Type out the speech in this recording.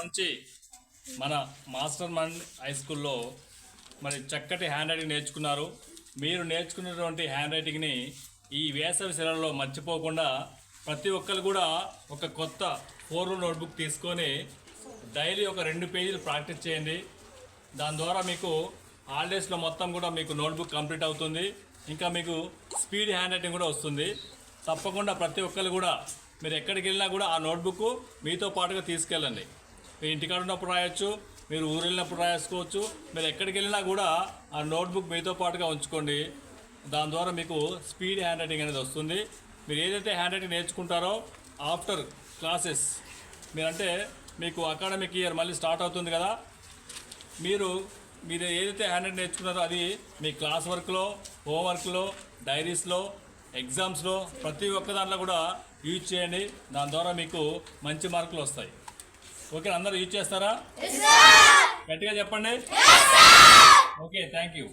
నుంచి మన master mind high స్కూల్లో మరి చక్కటి హ్యాండ్ రైటింగ్ నేర్చుకున్నారు. మీరు నేర్చుకున్నటువంటి హ్యాండ్ రైటింగ్ని ఈ వేసవి సెలవుల్లో మర్చిపోకుండా ప్రతి ఒక్కరు కూడా ఒక కొత్త ఫోర్ నోట్బుక్ తీసుకొని డైలీ ఒక రెండు పేజీలు ప్రాక్టీస్ చేయండి. దాని ద్వారా మీకు హాలిడేస్లో మొత్తం కూడా మీకు నోట్బుక్ కంప్లీట్ అవుతుంది. ఇంకా మీకు స్పీడ్ హ్యాండ్ రైటింగ్ కూడా వస్తుంది. తప్పకుండా ప్రతి ఒక్కరు కూడా మీరు ఎక్కడికి వెళ్ళినా కూడా ఆ నోట్బుక్ మీతో పాటుగా తీసుకెళ్ళండి. మీరు ఇంటికాడ ఉన్నప్పుడు రాయొచ్చు మీరు ఊరు వెళ్ళినప్పుడు రాసుకోవచ్చు మీరు ఎక్కడికి వెళ్ళినా కూడా ఆ నోట్బుక్ మీతో పాటుగా ఉంచుకోండి. దాని ద్వారా మీకు స్పీడ్ హ్యాండ్ రైటింగ్ అనేది వస్తుంది. మీరు ఏదైతే హ్యాండ్ రైటింగ్ నేర్చుకుంటారో ఆఫ్టర్ క్లాసెస్ మీరంటే మీకు అకాడమిక్ ఇయర్ మళ్ళీ స్టార్ట్ అవుతుంది కదా. మీరు మీరు ఏదైతే హ్యాండ్ రైటింగ్ నేర్చుకున్నారో అది మీ క్లాస్ వర్క్లో హోంవర్క్లో డైరీస్లో ఎగ్జామ్స్లో ప్రతి ఒక్క దాంట్లో కూడా యూజ్ చేయండి. దాని ద్వారా మీకు మంచి మార్కులు వస్తాయి. ఓకే అందరూ యూజ్ చేస్తారా? గట్టిగా చెప్పండి. Okay thank you